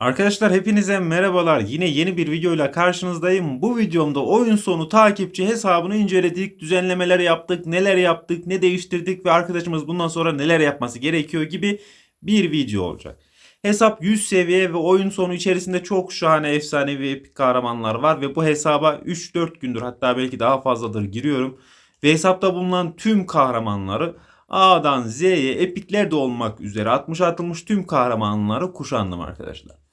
Arkadaşlar hepinize merhabalar. Yine yeni bir videoyla karşınızdayım. Bu videomda oyun sonu takipçi hesabını inceledik, düzenlemeler yaptık, neler yaptık, ne değiştirdik ve arkadaşımız bundan sonra neler yapması gerekiyor gibi bir video olacak. Hesap 100 seviye ve oyun sonu içerisinde çok şahane efsanevi epik kahramanlar var ve bu hesaba 3-4 gündür hatta belki daha fazladır giriyorum. Ve hesapta bulunan tüm kahramanları A'dan Z'ye epikler de olmak üzere 60 atılmış tüm kahramanları kuşandım arkadaşlar.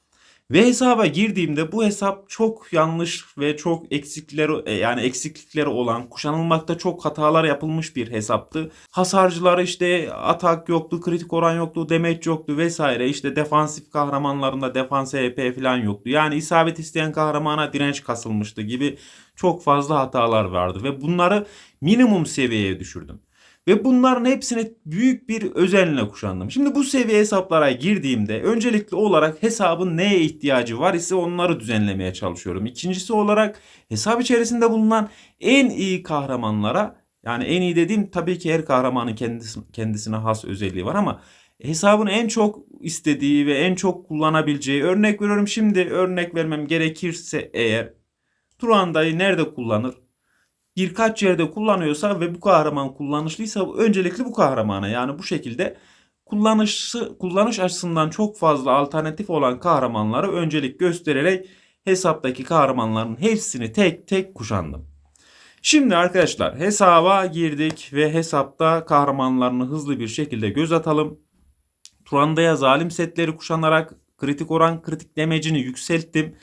Ve hesaba girdiğimde bu hesap çok yanlış ve çok eksikleri e, yani eksiklikleri olan, kuşanılmakta çok hatalar yapılmış bir hesaptı. Hasarcıları işte atak yoktu, kritik oran yoktu, damage yoktu vesaire. İşte defansif kahramanlarında defans HP falan yoktu. Yani isabet isteyen kahramana direnç kasılmıştı gibi çok fazla hatalar vardı ve bunları minimum seviyeye düşürdüm. Ve bunların hepsini büyük bir özenle kuşandım. Şimdi bu seviye hesaplara girdiğimde öncelikli olarak hesabın neye ihtiyacı var ise onları düzenlemeye çalışıyorum. İkincisi olarak hesap içerisinde bulunan en iyi kahramanlara yani en iyi dediğim tabii ki her kahramanın kendisi, kendisine has özelliği var ama hesabın en çok istediği ve en çok kullanabileceği örnek veriyorum. Şimdi örnek vermem gerekirse eğer Turanda'yı nerede kullanır? Birkaç yerde kullanıyorsa ve bu kahraman kullanışlıysa öncelikli bu kahramana yani bu şekilde kullanışı kullanış açısından çok fazla alternatif olan kahramanlara öncelik göstererek hesaptaki kahramanların hepsini tek tek kuşandım. Şimdi arkadaşlar hesaba girdik ve hesapta kahramanlarını hızlı bir şekilde göz atalım. Turanda'ya zalim setleri kuşanarak kritik oran kritik demecini yükselttim.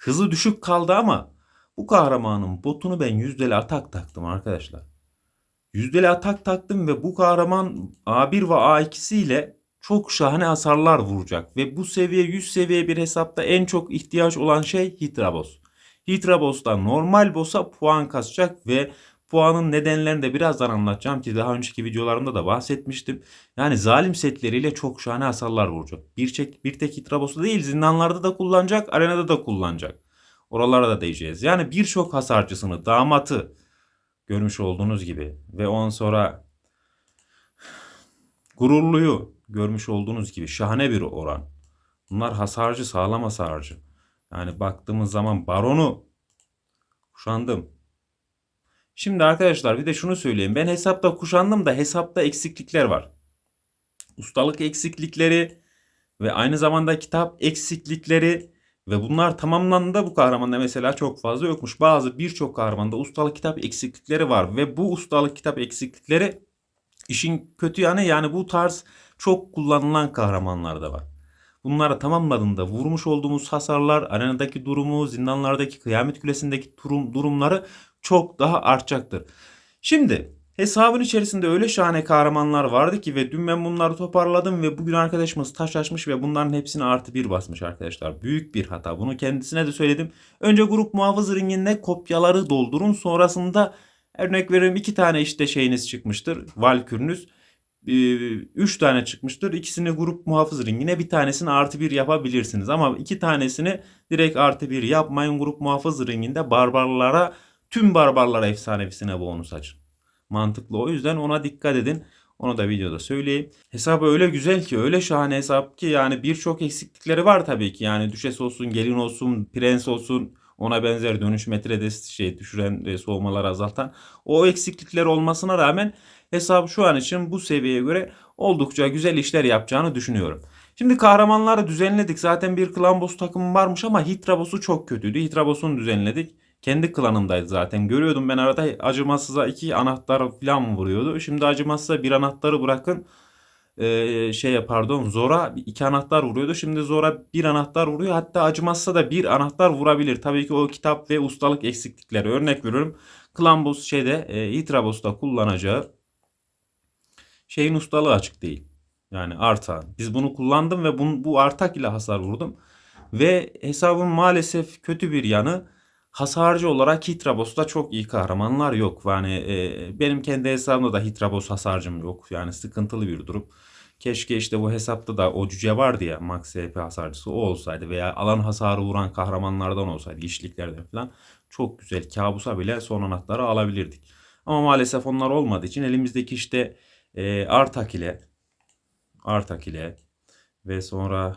Hızı düşük kaldı ama bu kahramanın botunu ben yüzdeli atak taktım arkadaşlar. Yüzdeli atak taktım ve bu kahraman A1 ve A2'si ile çok şahane hasarlar vuracak. Ve bu seviye 100 seviye bir hesapta en çok ihtiyaç olan şey. Hydra Boss'ta normal boss'a puan kasacak ve puanın nedenlerini de birazdan anlatacağım ki daha önceki videolarımda da bahsetmiştim. Yani zalim setleriyle çok şahane hasarlar vuracak. Bir, çek, bir tek Hydra Boss'u değil zindanlarda da kullanacak, arenada da kullanacak. Oralara da değeceğiz. Yani birçok hasarcısını, damatı görmüş olduğunuz gibi ve ondan sonra gururluyu görmüş olduğunuz gibi şahane bir oran. Bunlar hasarcı, sağlam hasarcı. Yani baktığımız zaman baronu kuşandım. Şimdi arkadaşlar bir de şunu söyleyeyim. Ben hesapta kuşandım da hesapta eksiklikler var. Ustalık eksiklikleri ve aynı zamanda kitap eksiklikleri ve bunlar tamamlandığında bu kahramanda mesela çok fazla yokmuş. Bazı birçok kahramanda ustalık kitap eksiklikleri var ve bu ustalık kitap eksiklikleri işin kötü yanı yani bu tarz çok kullanılan kahramanlar da var. Bunları tamamladığında vurmuş olduğumuz hasarlar, arenadaki durumu, zindanlardaki kıyamet külesindeki durum, durumları çok daha artacaktır. Şimdi Hesabın içerisinde öyle şahane kahramanlar vardı ki ve dün ben bunları toparladım ve bugün arkadaşımız taş açmış ve bunların hepsini artı bir basmış arkadaşlar. Büyük bir hata. Bunu kendisine de söyledim. Önce grup muhafız ringinde kopyaları doldurun. Sonrasında örnek veriyorum iki tane işte şeyiniz çıkmıştır. Valkürünüz. Ee, üç tane çıkmıştır. İkisini grup muhafız ringine bir tanesini artı bir yapabilirsiniz. Ama iki tanesini direkt artı bir yapmayın. Grup muhafız ringinde barbarlara tüm barbarlara efsanevisine bonus açın mantıklı. O yüzden ona dikkat edin. Onu da videoda söyleyeyim. Hesabı öyle güzel ki öyle şahane hesap ki yani birçok eksiklikleri var tabii ki. Yani düşes olsun, gelin olsun, prens olsun ona benzer dönüş metrede şey düşüren ve soğumaları azaltan o eksiklikler olmasına rağmen hesap şu an için bu seviyeye göre oldukça güzel işler yapacağını düşünüyorum. Şimdi kahramanları düzenledik. Zaten bir klan boss takımı varmış ama Hitra boss'u çok kötüydü. Hitra boss'unu düzenledik. Kendi klanımdaydı zaten. Görüyordum ben arada acımasıza iki anahtar falan vuruyordu. Şimdi acımasıza bir anahtarı bırakın ee, şey pardon Zora iki anahtar vuruyordu. Şimdi Zora bir anahtar vuruyor. Hatta acımazsa da bir anahtar vurabilir. Tabii ki o kitap ve ustalık eksiklikleri. Örnek veriyorum. Klan şeyde e, Hitra boss'ta kullanacağı şeyin ustalığı açık değil. Yani arta. Biz bunu kullandım ve bunu, bu artak ile hasar vurdum. Ve hesabın maalesef kötü bir yanı hasarcı olarak Hitrabos'ta çok iyi kahramanlar yok. Yani e, benim kendi hesabımda da Hitrabos hasarcım yok. Yani sıkıntılı bir durum. Keşke işte bu hesapta da o cüce vardı ya Max HP hasarcısı o olsaydı veya alan hasarı vuran kahramanlardan olsaydı işliklerden falan çok güzel kabusa bile son anahtarı alabilirdik. Ama maalesef onlar olmadığı için elimizdeki işte e, Artak ile Artak ile ve sonra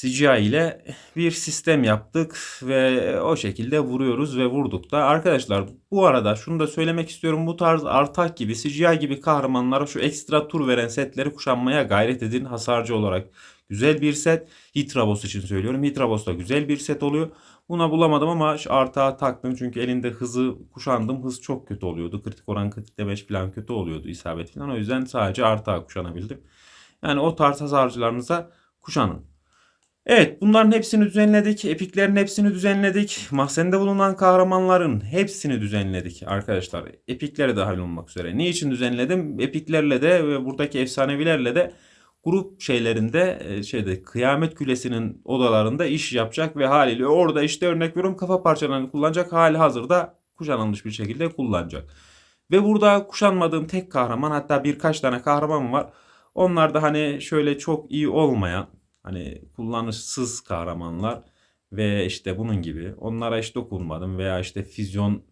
CGI ile bir sistem yaptık ve o şekilde vuruyoruz ve vurduk da. Arkadaşlar bu arada şunu da söylemek istiyorum. Bu tarz Artak gibi CGI gibi kahramanlara şu ekstra tur veren setleri kuşanmaya gayret edin. Hasarcı olarak güzel bir set. Hitrabos için söylüyorum. Hitrabos da güzel bir set oluyor. Buna bulamadım ama Artak'a taktım çünkü elinde hızı kuşandım. Hız çok kötü oluyordu. Kritik oran kritik demeç falan kötü oluyordu isabet falan. O yüzden sadece Artak'a kuşanabildim. Yani o tarz hasarcılarınıza kuşanın. Evet bunların hepsini düzenledik. Epiklerin hepsini düzenledik. Mahzende bulunan kahramanların hepsini düzenledik arkadaşlar. Epiklere dahil olmak üzere. Niçin düzenledim? Epiklerle de ve buradaki efsanevilerle de grup şeylerinde e, şeyde kıyamet külesinin odalarında iş yapacak ve haliyle orada işte örnek veriyorum kafa parçalarını kullanacak hali hazırda kuşanılmış bir şekilde kullanacak. Ve burada kuşanmadığım tek kahraman hatta birkaç tane kahraman var. Onlar da hani şöyle çok iyi olmayan hani kullanışsız kahramanlar ve işte bunun gibi onlara hiç dokunmadım veya işte füzyon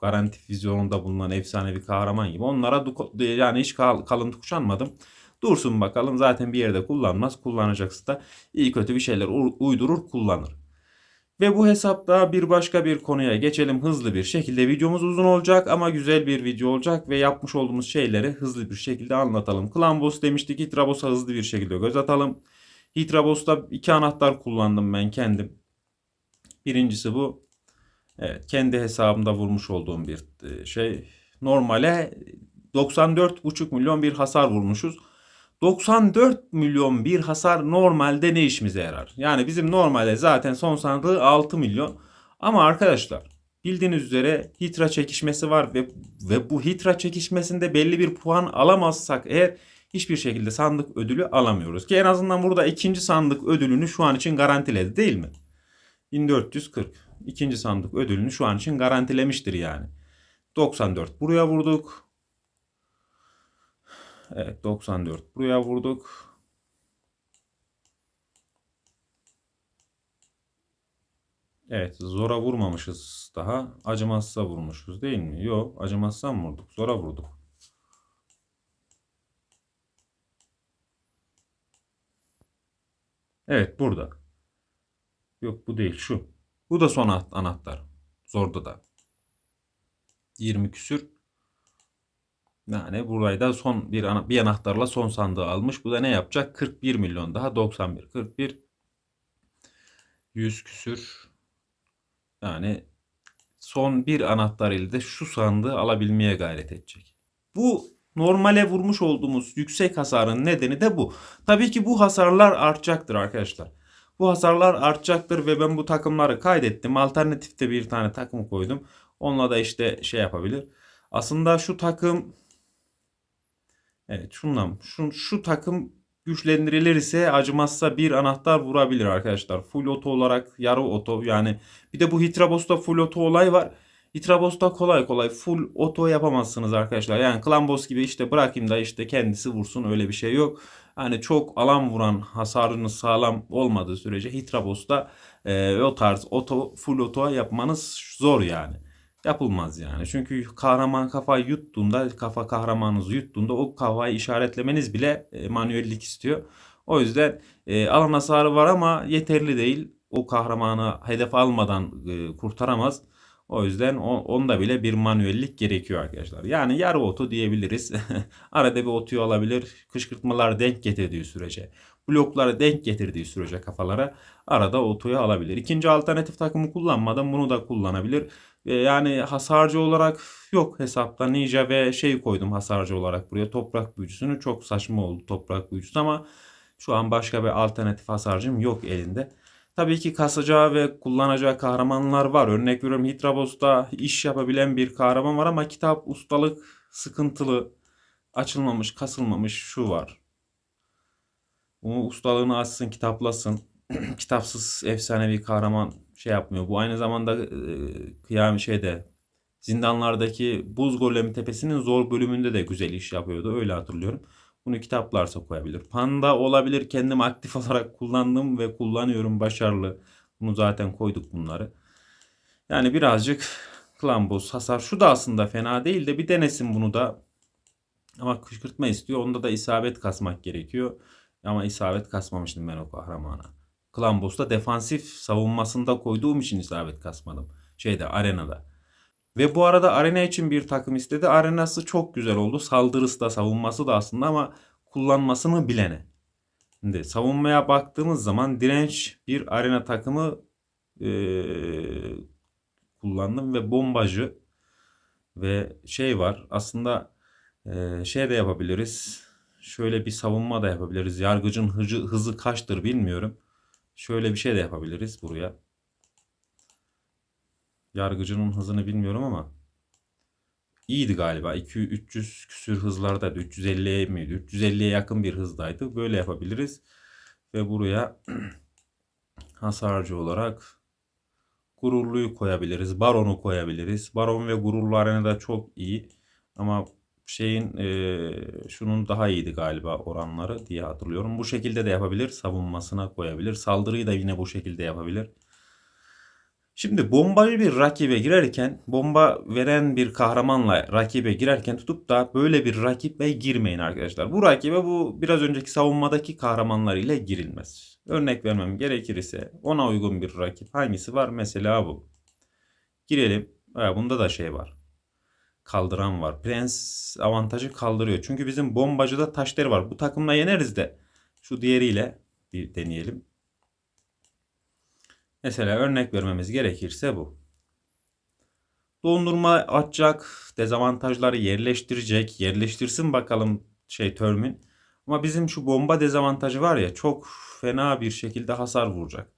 garanti füzyonunda bulunan efsanevi kahraman gibi onlara yani hiç kalıntı kuşanmadım. Dursun bakalım zaten bir yerde kullanmaz. Kullanacaksa da iyi kötü bir şeyler uydurur kullanır. Ve bu hesapta bir başka bir konuya geçelim hızlı bir şekilde. Videomuz uzun olacak ama güzel bir video olacak ve yapmış olduğumuz şeyleri hızlı bir şekilde anlatalım. Clan Boss demiştik. Hitrabos'a hızlı bir şekilde göz atalım. Hitrabos'ta iki anahtar kullandım ben kendim. Birincisi bu. Evet, kendi hesabımda vurmuş olduğum bir e, şey. Normale 94,5 milyon bir hasar vurmuşuz. 94 milyon bir hasar normalde ne işimize yarar? Yani bizim normalde zaten son sandığı 6 milyon. Ama arkadaşlar bildiğiniz üzere hitra çekişmesi var ve ve bu hitra çekişmesinde belli bir puan alamazsak eğer hiçbir şekilde sandık ödülü alamıyoruz. Ki en azından burada ikinci sandık ödülünü şu an için garantiledi değil mi? 1440. ikinci sandık ödülünü şu an için garantilemiştir yani. 94 buraya vurduk. Evet 94 buraya vurduk. Evet zora vurmamışız daha. Acımazsa vurmuşuz değil mi? Yok acımazsa mı vurduk? Zora vurduk. Evet burada. Yok bu değil şu. Bu da son anahtar. Zorda da. 20 küsür. Yani burayı da son bir, bir anahtarla son sandığı almış. Bu da ne yapacak? 41 milyon daha 91. 41 100 küsür. Yani son bir anahtar ile de şu sandığı alabilmeye gayret edecek. Bu normale vurmuş olduğumuz yüksek hasarın nedeni de bu. Tabii ki bu hasarlar artacaktır arkadaşlar. Bu hasarlar artacaktır ve ben bu takımları kaydettim. Alternatifte bir tane takım koydum. Onunla da işte şey yapabilir. Aslında şu takım Evet şundan şu, şu takım güçlendirilirse acımazsa bir anahtar vurabilir arkadaşlar. Full oto olarak yarı oto yani bir de bu Hitrabos'ta full oto olay var. Hitrabos'ta kolay kolay full oto yapamazsınız arkadaşlar. Yani Clan Boss gibi işte bırakayım da işte kendisi vursun öyle bir şey yok. Yani çok alan vuran hasarınız sağlam olmadığı sürece Hitrabos'ta e, o tarz oto full oto yapmanız zor yani yapılmaz yani. Çünkü kahraman kafayı yuttuğunda, kafa kahramanınızı yuttuğunda o kafayı işaretlemeniz bile e, manuellik istiyor. O yüzden e, alan hasarı var ama yeterli değil. O kahramanı hedef almadan e, kurtaramaz. O yüzden onda bile bir manuellik gerekiyor arkadaşlar. Yani yarı oto diyebiliriz. Arada bir otuyu alabilir. Kışkırtmalar denk getirdiği sürece. Blokları denk getirdiği sürece kafalara arada otoyu alabilir. İkinci alternatif takımı kullanmadan bunu da kullanabilir. Yani hasarcı olarak yok hesapta ninja ve şey koydum hasarcı olarak buraya toprak büyücüsünü. Çok saçma oldu toprak büyücüsü ama şu an başka bir alternatif hasarcım yok elinde. Tabii ki kasacağı ve kullanacağı kahramanlar var. Örnek veriyorum Hitrabos'ta iş yapabilen bir kahraman var ama kitap ustalık sıkıntılı. Açılmamış, kasılmamış şu var. Bunu ustalığını açsın, kitaplasın. Kitapsız efsanevi kahraman şey yapmıyor. Bu aynı zamanda e, kıyam şeyde zindanlardaki buz golemi tepesinin zor bölümünde de güzel iş yapıyordu. Öyle hatırlıyorum. Bunu kitaplarsa koyabilir. Panda olabilir. Kendim aktif olarak kullandım ve kullanıyorum. Başarılı. Bunu zaten koyduk bunları. Yani birazcık klambos hasar. Şu da aslında fena değil de bir denesin bunu da. Ama kışkırtma istiyor. Onda da isabet kasmak gerekiyor. Ama isabet kasmamıştım ben o kahramana. Klambos'ta defansif savunmasında koyduğum için isabet kasmadım. Şeyde arenada. Ve bu arada arena için bir takım istedi. Arenası çok güzel oldu. Saldırısı da savunması da aslında ama kullanmasını bilene. Şimdi savunmaya baktığımız zaman direnç bir arena takımı eee, kullandım ve bombacı ve şey var. Aslında eee, şey de yapabiliriz. Şöyle bir savunma da yapabiliriz. Yargıcın hızı, hızı kaçtır bilmiyorum. Şöyle bir şey de yapabiliriz buraya. Yargıcının hızını bilmiyorum ama iyiydi galiba. 200 300 küsür hızlardaydı. 350'ye miydi? 350'ye yakın bir hızdaydı. Böyle yapabiliriz. Ve buraya hasarcı olarak gururluyu koyabiliriz. Baron'u koyabiliriz. Baron ve gururlu arenada çok iyi. Ama şeyin eee, şunun daha iyiydi galiba oranları diye hatırlıyorum. Bu şekilde de yapabilir. Savunmasına koyabilir. Saldırıyı da yine bu şekilde yapabilir. Şimdi bombacı bir rakibe girerken bomba veren bir kahramanla rakibe girerken tutup da böyle bir rakibe girmeyin arkadaşlar. Bu rakibe bu biraz önceki savunmadaki kahramanlar ile girilmez. Örnek vermem gerekirse ona uygun bir rakip hangisi var? Mesela bu. Girelim. Bunda da şey var. Kaldıran var. Prens avantajı kaldırıyor. Çünkü bizim bombacıda taşları var. Bu takımla yeneriz de şu diğeriyle bir deneyelim. Mesela örnek vermemiz gerekirse bu. Dondurma atacak, dezavantajları yerleştirecek, yerleştirsin bakalım şey Törmün. Ama bizim şu bomba dezavantajı var ya çok fena bir şekilde hasar vuracak.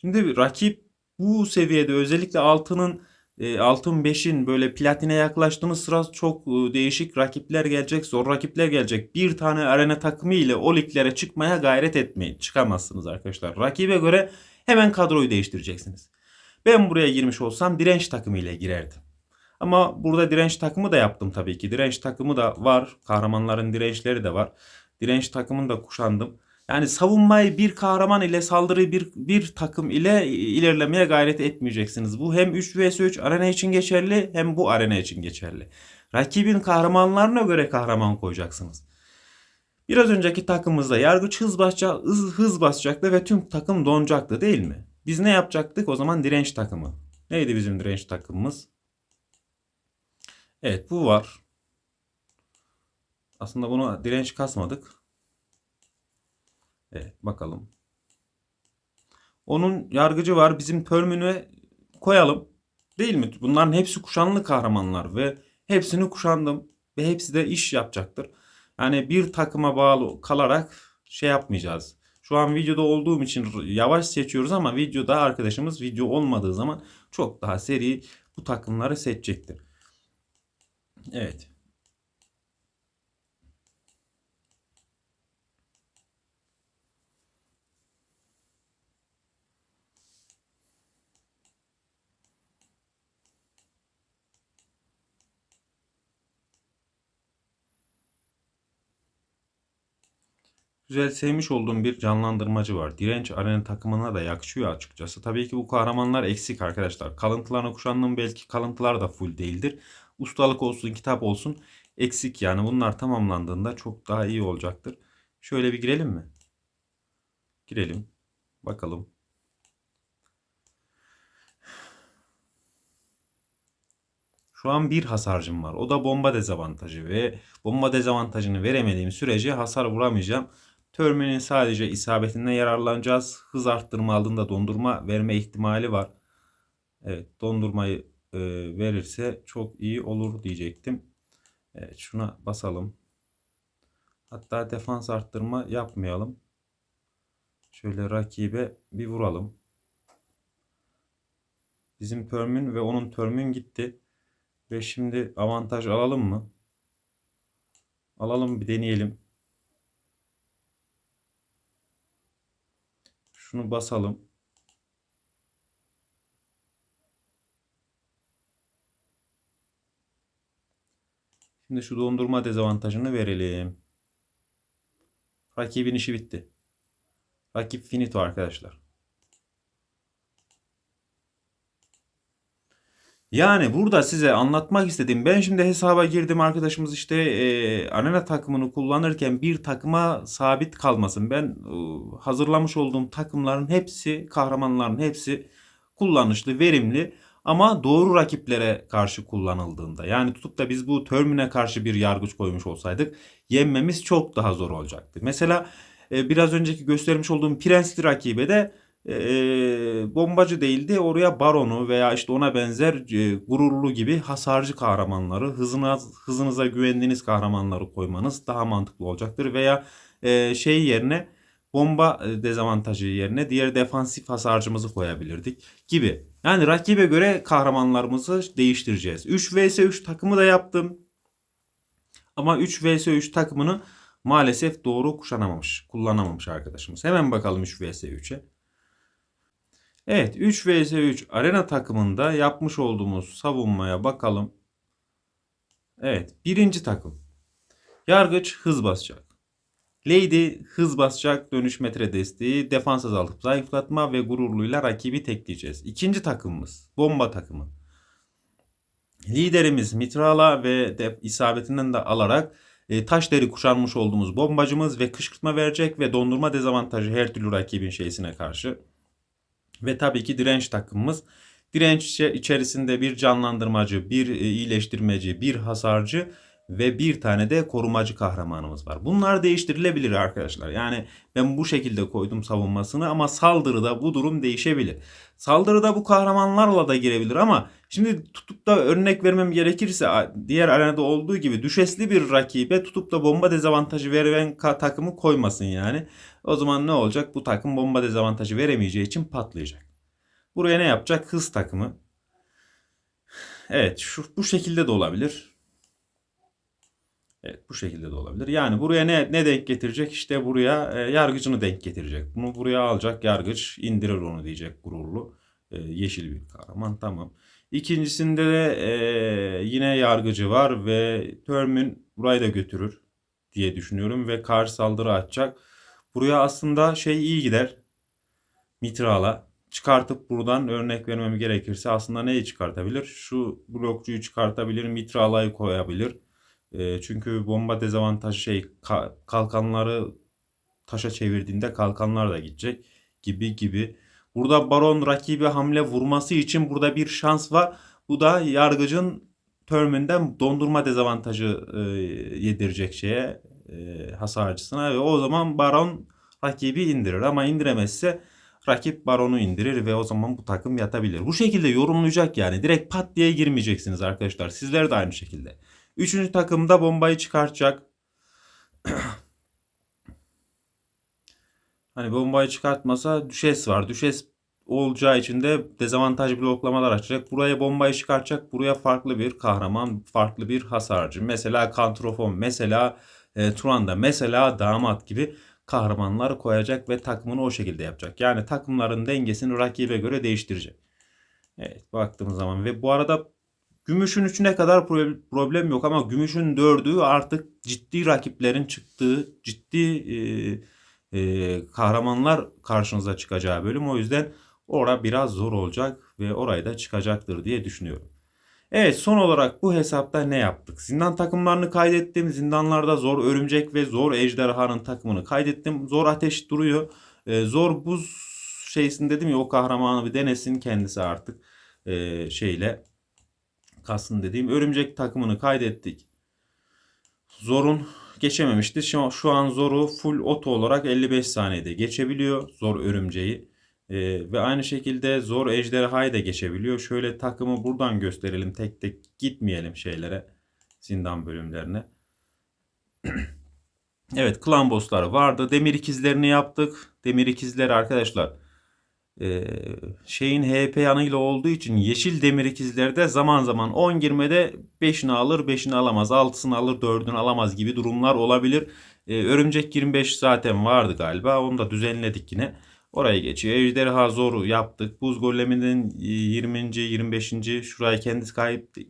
Şimdi rakip bu seviyede özellikle altının e, altın 5'in böyle platine yaklaştığınız sıra çok e, değişik rakipler gelecek, zor rakipler gelecek. Bir tane arena takımı ile o liglere çıkmaya gayret etmeyin. Çıkamazsınız arkadaşlar. Rakibe göre hemen kadroyu değiştireceksiniz. Ben buraya girmiş olsam direnç takımı ile girerdim. Ama burada direnç takımı da yaptım tabii ki. Direnç takımı da var. Kahramanların dirençleri de var. Direnç takımını da kuşandım. Yani savunmayı bir kahraman ile saldırıyı bir, bir takım ile ilerlemeye gayret etmeyeceksiniz. Bu hem 3 vs 3 arena için geçerli hem bu arena için geçerli. Rakibin kahramanlarına göre kahraman koyacaksınız. Biraz önceki takımımızda yargıç hız, basacak, hız, hız basacaktı ve tüm takım donacaktı değil mi? Biz ne yapacaktık? O zaman direnç takımı. Neydi bizim direnç takımımız? Evet bu var. Aslında bunu direnç kasmadık. Evet bakalım. Onun yargıcı var. Bizim Pörmün'e koyalım. Değil mi? Bunların hepsi kuşanlı kahramanlar ve hepsini kuşandım. Ve hepsi de iş yapacaktır. Yani bir takıma bağlı kalarak şey yapmayacağız. Şu an videoda olduğum için yavaş seçiyoruz ama videoda arkadaşımız video olmadığı zaman çok daha seri bu takımları seçecektir. Evet. Güzel sevmiş olduğum bir canlandırmacı var. Direnç arena takımına da yakışıyor açıkçası. Tabii ki bu kahramanlar eksik arkadaşlar. Kalıntılarına kuşandığım belki kalıntılar da full değildir. Ustalık olsun, kitap olsun eksik yani. Bunlar tamamlandığında çok daha iyi olacaktır. Şöyle bir girelim mi? Girelim. Bakalım. Şu an bir hasarcım var. O da bomba dezavantajı ve bomba dezavantajını veremediğim sürece hasar vuramayacağım. Törmünün sadece isabetinden yararlanacağız. Hız arttırma aldığında dondurma verme ihtimali var. Evet dondurmayı e, verirse çok iyi olur diyecektim. Evet şuna basalım. Hatta defans arttırma yapmayalım. Şöyle rakibe bir vuralım. Bizim Pörmün ve onun Törmün gitti. Ve şimdi avantaj alalım mı? Alalım bir deneyelim. Şunu basalım. Şimdi şu dondurma dezavantajını verelim. Rakibin işi bitti. Rakip finito arkadaşlar. Yani burada size anlatmak istediğim ben şimdi hesaba girdim arkadaşımız işte e, arena takımını kullanırken bir takıma sabit kalmasın. Ben e, hazırlamış olduğum takımların hepsi kahramanların hepsi kullanışlı, verimli ama doğru rakiplere karşı kullanıldığında yani tutup da biz bu Termin'e karşı bir yargıç koymuş olsaydık yenmemiz çok daha zor olacaktı. Mesela e, biraz önceki göstermiş olduğum Prensli rakibe de e, bombacı değildi. Oraya baronu veya işte ona benzer e, gururlu gibi hasarcı kahramanları, hızına, hızınıza güvendiğiniz kahramanları koymanız daha mantıklı olacaktır. Veya e, şey yerine bomba e, dezavantajı yerine diğer defansif hasarcımızı koyabilirdik gibi. Yani rakibe göre kahramanlarımızı değiştireceğiz. 3 vs 3 takımı da yaptım. Ama 3 vs 3 takımını maalesef doğru kuşanamamış, kullanamamış arkadaşımız. Hemen bakalım 3 vs 3'e. Evet 3 vs 3 arena takımında yapmış olduğumuz savunmaya bakalım. Evet birinci takım. Yargıç hız basacak. Lady hız basacak dönüş metre desteği, defans azaltıp zayıflatma ve gururluyla rakibi tekleyeceğiz. İkinci takımımız bomba takımı. Liderimiz Mitrala ve de, isabetinden de alarak e, taş deri kuşanmış olduğumuz bombacımız ve kışkırtma verecek ve dondurma dezavantajı her türlü rakibin şeysine karşı. Ve tabii ki direnç takımımız. Direnç içerisinde bir canlandırmacı, bir e, iyileştirmeci, bir hasarcı ve bir tane de korumacı kahramanımız var. Bunlar değiştirilebilir arkadaşlar. Yani ben bu şekilde koydum savunmasını ama saldırıda bu durum değişebilir. Saldırıda bu kahramanlarla da girebilir ama şimdi tutup da örnek vermem gerekirse diğer arenada olduğu gibi düşesli bir rakibe tutup da bomba dezavantajı veren takımı koymasın yani. O zaman ne olacak? Bu takım bomba dezavantajı veremeyeceği için patlayacak. Buraya ne yapacak? Hız takımı. Evet şu, bu şekilde de olabilir. Evet bu şekilde de olabilir. Yani buraya ne, ne denk getirecek? İşte buraya e, yargıcını denk getirecek. Bunu buraya alacak yargıç indirir onu diyecek gururlu. E, yeşil bir kahraman tamam. İkincisinde de e, yine yargıcı var ve Termin burayı da götürür diye düşünüyorum ve karşı saldırı açacak. Buraya aslında şey iyi gider. Mitrala çıkartıp buradan örnek vermem gerekirse aslında neyi çıkartabilir? Şu blokçuyu çıkartabilir, Mitrala'yı koyabilir. E, çünkü bomba dezavantajı şey kalkanları taşa çevirdiğinde kalkanlar da gidecek gibi gibi. Burada Baron rakibi hamle vurması için burada bir şans var. Bu da yargıcın törmünden dondurma dezavantajı e, yedirecek şeye e, hasarcısına ve o zaman Baron rakibi indirir ama indiremezse rakip Baron'u indirir ve o zaman bu takım yatabilir. Bu şekilde yorumlayacak yani direkt pat diye girmeyeceksiniz arkadaşlar. Sizler de aynı şekilde. Üçüncü takımda bombayı çıkartacak. hani bombayı çıkartmasa düşes var. Düşes olacağı için de dezavantaj bloklamalar açacak. Buraya bombayı çıkartacak. Buraya farklı bir kahraman, farklı bir hasarcı. Mesela Kantrofon, mesela e, Turanda, mesela Damat gibi kahramanlar koyacak ve takımını o şekilde yapacak. Yani takımların dengesini rakibe göre değiştirecek. Evet baktığımız zaman ve bu arada Gümüşün üçüne kadar problem yok ama gümüşün dördü artık ciddi rakiplerin çıktığı, ciddi e, e, kahramanlar karşınıza çıkacağı bölüm. O yüzden ora biraz zor olacak ve orayı da çıkacaktır diye düşünüyorum. Evet son olarak bu hesapta ne yaptık? Zindan takımlarını kaydettim. Zindanlarda zor örümcek ve zor ejderhanın takımını kaydettim. Zor ateş duruyor. E, zor buz şeysin dedim ya o kahramanı bir denesin kendisi artık e, şeyle kalsın dediğim örümcek takımını kaydettik. Zor'un geçememişti. Şu, şu an Zor'u full oto olarak 55 saniyede geçebiliyor. Zor örümceği. Ee, ve aynı şekilde Zor ejderhayı da geçebiliyor. Şöyle takımı buradan gösterelim. Tek tek gitmeyelim şeylere. Zindan bölümlerine. evet klan bossları vardı. Demir ikizlerini yaptık. Demir ikizleri arkadaşlar e, şeyin HP yanıyla olduğu için yeşil demir ikizlerde zaman zaman 10 girmede 5'ini alır 5'ini alamaz 6'sını alır 4'ünü alamaz gibi durumlar olabilir. E, örümcek 25 zaten vardı galiba onu da düzenledik yine. Oraya geçiyor. Ejderha zoru yaptık. Buz goleminin 20. 25. şurayı kendisi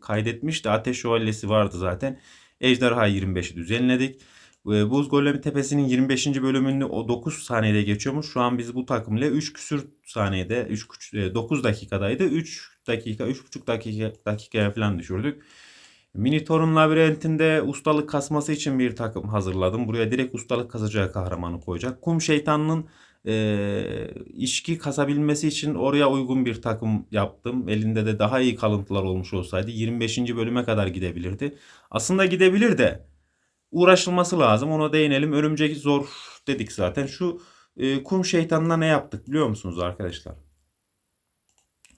kaydetmişti. Ateş şövalyesi vardı zaten. Ejderha 25'i düzenledik. E, Buz Golemi Tepesi'nin 25. bölümünü o 9 saniyede geçiyormuş. Şu an biz bu takım ile 3 küsür saniyede 3 9 dakikadaydı. 3 dakika 3,5 dakika dakikaya falan düşürdük. Minotaur'un labirentinde ustalık kasması için bir takım hazırladım. Buraya direkt ustalık kasacağı kahramanı koyacak. Kum şeytanının e, içki kasabilmesi için oraya uygun bir takım yaptım. Elinde de daha iyi kalıntılar olmuş olsaydı 25. bölüme kadar gidebilirdi. Aslında gidebilir de uğraşılması lazım. Ona değinelim. Örümcek zor dedik zaten. Şu e, kum şeytanına ne yaptık biliyor musunuz arkadaşlar?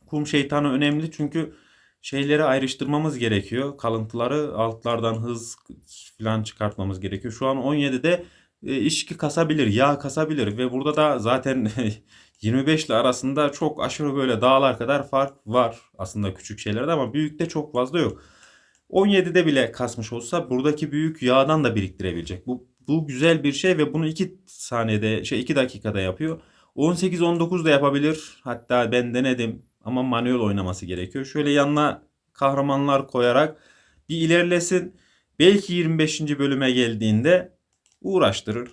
Kum şeytanı önemli çünkü şeyleri ayrıştırmamız gerekiyor. Kalıntıları altlardan hız falan çıkartmamız gerekiyor. Şu an 17'de e, içki kasabilir, yağ kasabilir ve burada da zaten 25 ile arasında çok aşırı böyle dağlar kadar fark var aslında küçük şeylerde ama büyükte çok fazla yok. 17'de bile kasmış olsa buradaki büyük yağdan da biriktirebilecek. Bu bu güzel bir şey ve bunu 2 saniyede şey 2 dakikada yapıyor. 18 19 da yapabilir. Hatta ben denedim ama manuel oynaması gerekiyor. Şöyle yanına kahramanlar koyarak bir ilerlesin. Belki 25. bölüme geldiğinde uğraştırır.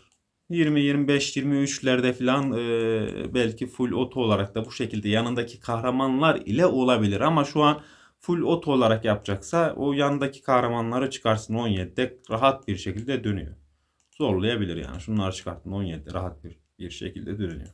20, 25, 23'lerde falan e, belki full oto olarak da bu şekilde yanındaki kahramanlar ile olabilir. Ama şu an full oto olarak yapacaksa o yandaki kahramanları çıkarsın 17'de rahat bir şekilde dönüyor. Zorlayabilir yani. Şunları çıkarttın 17'de rahat bir, bir şekilde dönüyor.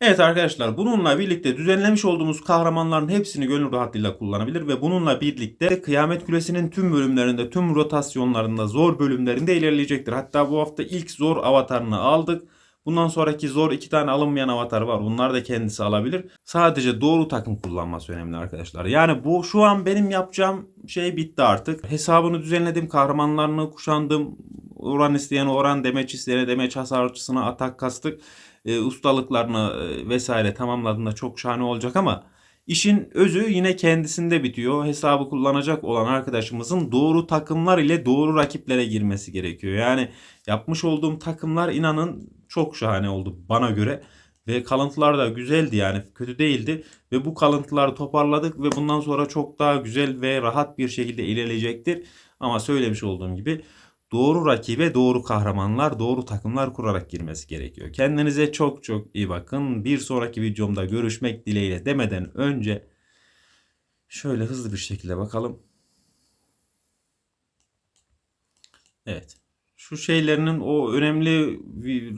Evet arkadaşlar bununla birlikte düzenlemiş olduğumuz kahramanların hepsini gönül rahatlığıyla kullanabilir ve bununla birlikte Kıyamet Kulesi'nin tüm bölümlerinde, tüm rotasyonlarında, zor bölümlerinde ilerleyecektir. Hatta bu hafta ilk zor avatarını aldık. Bundan sonraki zor iki tane alınmayan avatar var. Bunlar da kendisi alabilir. Sadece doğru takım kullanması önemli arkadaşlar. Yani bu şu an benim yapacağım şey bitti artık. Hesabını düzenledim. Kahramanlarını kuşandım. Oran isteyen oran, demeç isteyene demeç hasarcısına atak kastık. E, ustalıklarını e, vesaire tamamladığında çok şahane olacak ama işin özü yine kendisinde bitiyor. Hesabı kullanacak olan arkadaşımızın doğru takımlar ile doğru rakiplere girmesi gerekiyor. Yani yapmış olduğum takımlar inanın çok şahane oldu bana göre. Ve kalıntılar da güzeldi yani kötü değildi. Ve bu kalıntıları toparladık ve bundan sonra çok daha güzel ve rahat bir şekilde ilerleyecektir. Ama söylemiş olduğum gibi doğru rakibe doğru kahramanlar, doğru takımlar kurarak girmesi gerekiyor. Kendinize çok çok iyi bakın. Bir sonraki videomda görüşmek dileğiyle demeden önce şöyle hızlı bir şekilde bakalım. Evet. Şu şeylerinin o önemli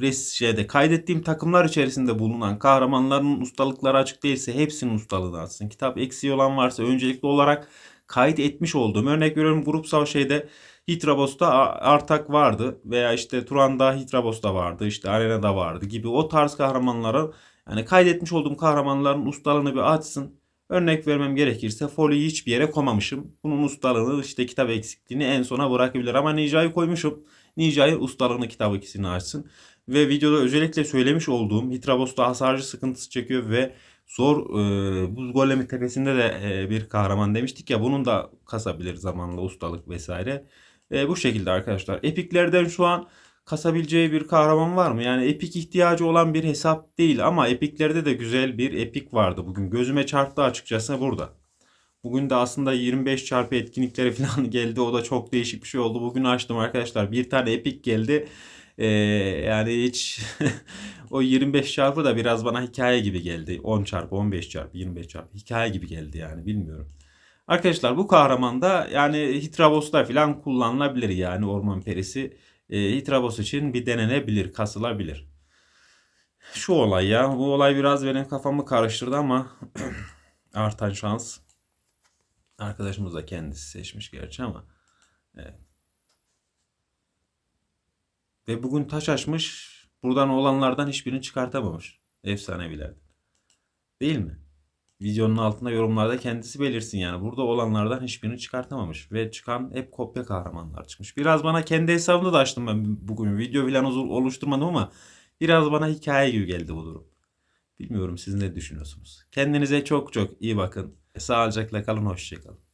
res şeyde kaydettiğim takımlar içerisinde bulunan kahramanların ustalıkları açık değilse hepsinin ustalığını atsın. Kitap eksiği olan varsa öncelikli olarak kayıt etmiş olduğum örnek veriyorum grupsal şeyde Hitrabos'ta Artak vardı veya işte Turan'da Hitrabos'ta vardı işte Arena'da vardı gibi o tarz kahramanları yani kaydetmiş olduğum kahramanların ustalığını bir açsın. Örnek vermem gerekirse Foley'i hiçbir yere koymamışım. Bunun ustalığını işte kitap eksikliğini en sona bırakabilir ama Ninja'yı koymuşum. Ninja'yı ustalığını kitap ikisini açsın. Ve videoda özellikle söylemiş olduğum Hitrabos'ta hasarcı sıkıntısı çekiyor ve zor e, buz golemi tepesinde de e, bir kahraman demiştik ya bunun da kasabilir zamanla ustalık vesaire. E, bu şekilde arkadaşlar. Epiklerden şu an kasabileceği bir kahraman var mı? Yani epik ihtiyacı olan bir hesap değil ama epiklerde de güzel bir epik vardı bugün. Gözüme çarptı açıkçası burada. Bugün de aslında 25 çarpı etkinlikleri falan geldi. O da çok değişik bir şey oldu. Bugün açtım arkadaşlar. Bir tane epik geldi. Ee, yani hiç o 25 çarpı da biraz bana hikaye gibi geldi. 10 çarpı, 15 çarpı, 25 çarpı hikaye gibi geldi yani bilmiyorum. Arkadaşlar bu kahraman da yani Hitrabos'ta falan kullanılabilir yani orman perisi. E, Hitrabos için bir denenebilir, kasılabilir. Şu olay ya. Bu olay biraz benim kafamı karıştırdı ama artan şans. Arkadaşımız da kendisi seçmiş gerçi ama. Evet. Ve bugün taş açmış. Buradan olanlardan hiçbirini çıkartamamış. Efsanevilerden. Değil mi? Videonun altında yorumlarda kendisi belirsin yani. Burada olanlardan hiçbirini çıkartamamış. Ve çıkan hep kopya kahramanlar çıkmış. Biraz bana kendi hesabımda da açtım ben bugün. Video falan oluşturmadım ama biraz bana hikaye gibi geldi bu durum. Bilmiyorum siz ne düşünüyorsunuz. Kendinize çok çok iyi bakın. Sağlıcakla kalın. Hoşçakalın.